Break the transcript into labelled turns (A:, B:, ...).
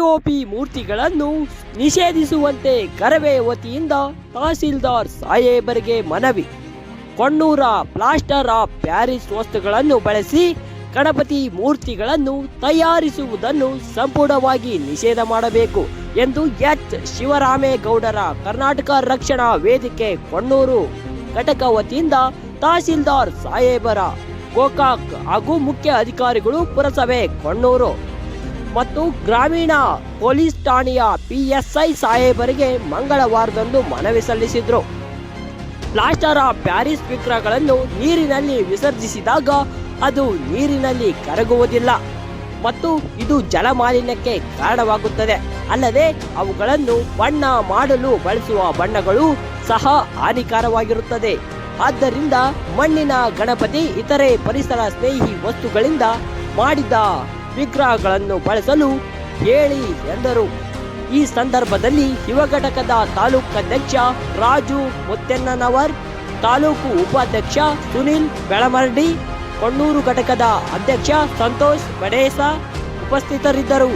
A: POP ಮೂರ್ತಿಗಳನ್ನು ನಿಷೇಧಿಸುವಂತೆ ಕರವೇ ವತಿಯಿಂದ ತಹಸೀಲ್ದಾರ್ ಸಾಹೇಬರಿಗೆ ಮನವಿ. ಕೊಣ್ಣೂರ ಪ್ಲಾಸ್ಟರ್ ಆಫ್ ಪ್ಯಾರಿಸ್ ವಸ್ತುಗಳನ್ನು ಬಳಸಿ ಗಣಪತಿ ಮೂರ್ತಿಗಳನ್ನು ತಯಾರಿಸುವುದನ್ನು ಸಂಪೂರ್ಣವಾಗಿ ನಿಷೇಧ ಮಾಡಬೇಕು ಎಂದು ಎಚ್. ಶಿವರಾಮೇಗೌಡರ ಕರ್ನಾಟಕ ರಕ್ಷಣಾ ವೇದಿಕೆ ಕೊಣ್ಣೂರು ಘಟಕ ವತಿಯಿಂದ ತಹಸೀಲ್ದಾರ್ ಸಾಹೇಬರ ಗೋಕಾಕ್ ಹಾಗೂ ಮುಖ್ಯ ಅಧಿಕಾರಿಗಳು ಪುರಸಭೆ ಕೊಣ್ಣೂರು. ಮತ್ತು ಗ್ರಾಮೀಣ ಪೊಲೀಸ್ ಠಾಣೆಯ ಪಿಎಸ್ಐ ಸಾಹೇಬರಿಗೆ ಮಂಗಳವಾರದಂದು ಮನವಿ ಸಲ್ಲಿಸಿದ್ರು. ಪ್ಲಾಸ್ಟರ್ ಆಫ್ ಪ್ಯಾರಿಸ್ ವಿಗ್ರಹಗಳನ್ನು ನೀರಿನಲ್ಲಿ ವಿಸರ್ಜಿಸಿದಾಗ ಅದು ನೀರಿನಲ್ಲಿ ಕರಗುವುದಿಲ್ಲ ಮತ್ತು ಇದು ಜಲಮಾಲಿನ್ಯಕ್ಕೆ ಕಾರಣವಾಗುತ್ತದೆ. ಅಲ್ಲದೆ ಅವುಗಳನ್ನು ಬಣ್ಣ ಮಾಡಲು ಬಳಸುವ ಬಣ್ಣಗಳು ಸಹ ಹಾನಿಕಾರವಾಗಿರುತ್ತದೆ. ಆದ್ದರಿಂದ ಮಣ್ಣಿನ ಗಣಪತಿ, ಇತರೆ ಪರಿಸರ ಸ್ನೇಹಿ ವಸ್ತುಗಳಿಂದ ಮಾಡಿದ ವಿಗ್ರಹಗಳನ್ನು ಬಳಸಲು ಹೇಳಿ ಎಂದರು. ಈ ಸಂದರ್ಭದಲ್ಲಿ ಯುವ ಘಟಕದ ತಾಲೂಕು ಅಧ್ಯಕ್ಷ ರಾಜು ಮುತ್ತೆನ್ನನವರ್ ತಾಲೂಕು ಉಪಾಧ್ಯಕ್ಷ ಸುನಿಲ್ ಬೆಳಮರ್ಡಿ, ಕೊಣ್ಣೂರು ಘಟಕದ ಅಧ್ಯಕ್ಷ ಸಂತೋಷ್ ಬಡೇಸ ಉಪಸ್ಥಿತರಿದ್ದರು.